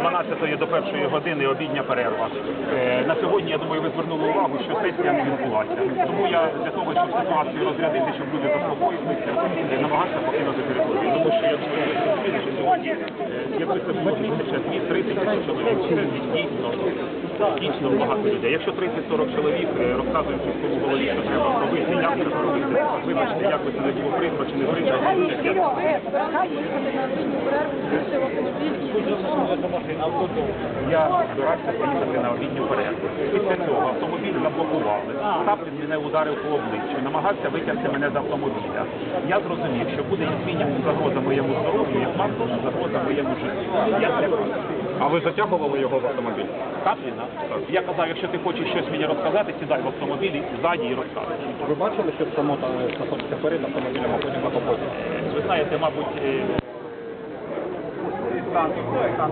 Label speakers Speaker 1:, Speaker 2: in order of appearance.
Speaker 1: 12 до 1 години обідня перерва. Е, На сьогодні, я думаю, ви звернули увагу, що сесія не відбулася. Тому я для того, щоб ситуацію розрядити, щоб люди заспокоїлися, намагався покинути територію. Тому що я думаю, що сьогодні, е, якби це було тисяча, дві, три тисячі чоловік, це дійсно, дійсно багато людей. Якщо 30-40 чоловік е, розказують сільському голові, що треба робити, як це зробити, вибачте, як би це не було прикро чи не прикро, я збирався поїхати на обідню перерву. Після цього автомобіль заблокували. Таплін мене ударив по обличчю, намагався витягти мене з автомобіля. Я зрозумів, що буде як мінімум загроза моєму здоров'ю, як максимум загроза моєму життю. Я злякався.
Speaker 2: А ви затягували його в автомобіль?
Speaker 1: Тапліна? Я казав, якщо ти хочеш щось мені розказати, сідай в автомобілі ззаді і розказуй.
Speaker 2: Ви бачили, що само там знаходиться перед автомобілем, а потім на капоті?
Speaker 1: Ви знаєте, мабуть, е, стан, стан,